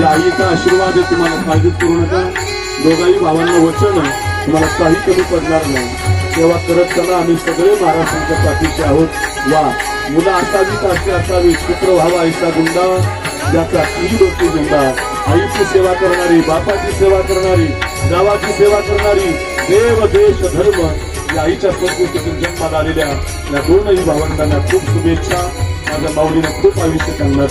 माझ्या या आईचा आशीर्वाद आहे तुम्हाला काळजीत करू नका. दोघाही भावांना वचन आहे, तुम्हाला काही कमी पडणार नाही. तेव्हा करत चला आम्ही सगळे महाराष्ट्रांच्या पाठीचे आहोत. वा. मुलं असावीत अशी असावी पुत्र व्हावा ऐसा गुंडा. ज्याचा ती डोकी गुंडा. आईची सेवा करणारी बापाची सेवा करणारी गावाची सेवा करणारी देव देश धर्म या आईच्या संस्कृतीतून जन्माला आलेल्या या दोनही भावंडांना खूप शुभेच्छा. माझ्या माऊलीने खूप आयुष्य त्यांना द्या